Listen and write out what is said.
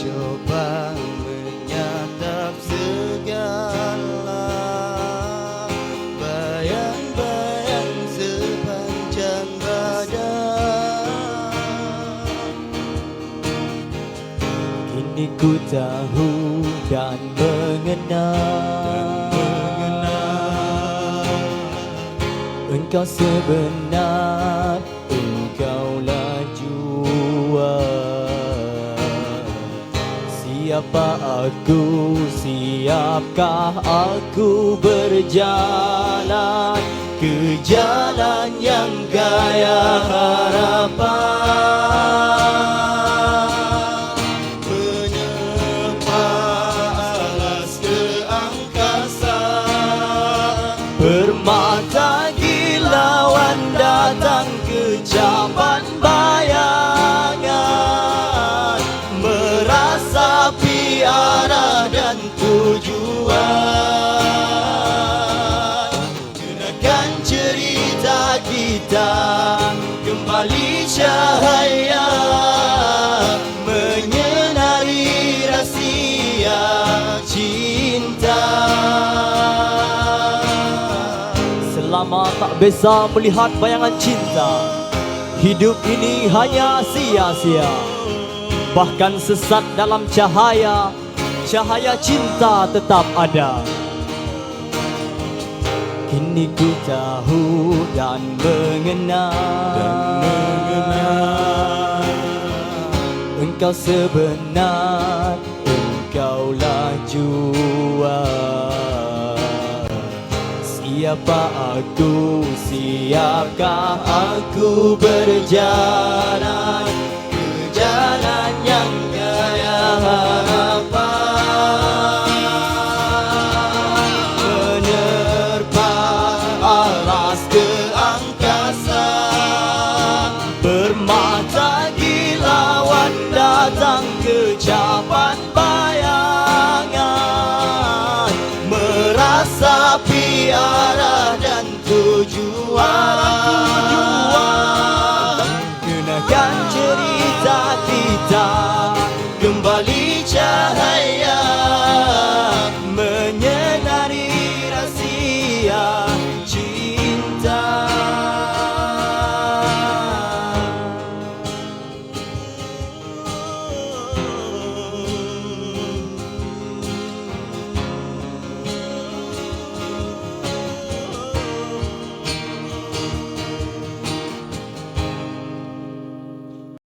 Coba menyatap segala. Bayang-bayang sepanjang badan Kini ku tahu dan mengenal. Engkau sebenar. Siapa aku? Siapkah aku berjalan Ke jalan yang gaya tujuan Kenakan cerita kita kembali cahaya. Menyinari rahsia cinta. Selama tak bisa melihat bayangan cinta Hidup ini hanya sia-sia. Bahkan sesat dalam cahaya Cahaya cinta tetap ada. Kini ku tahu dan mengenal, Dan mengenal. Engkau sebenar Engkaulah Siapa aku Siapkah aku berjalan datang kecapan bayangan. Merasa piara dan tujuan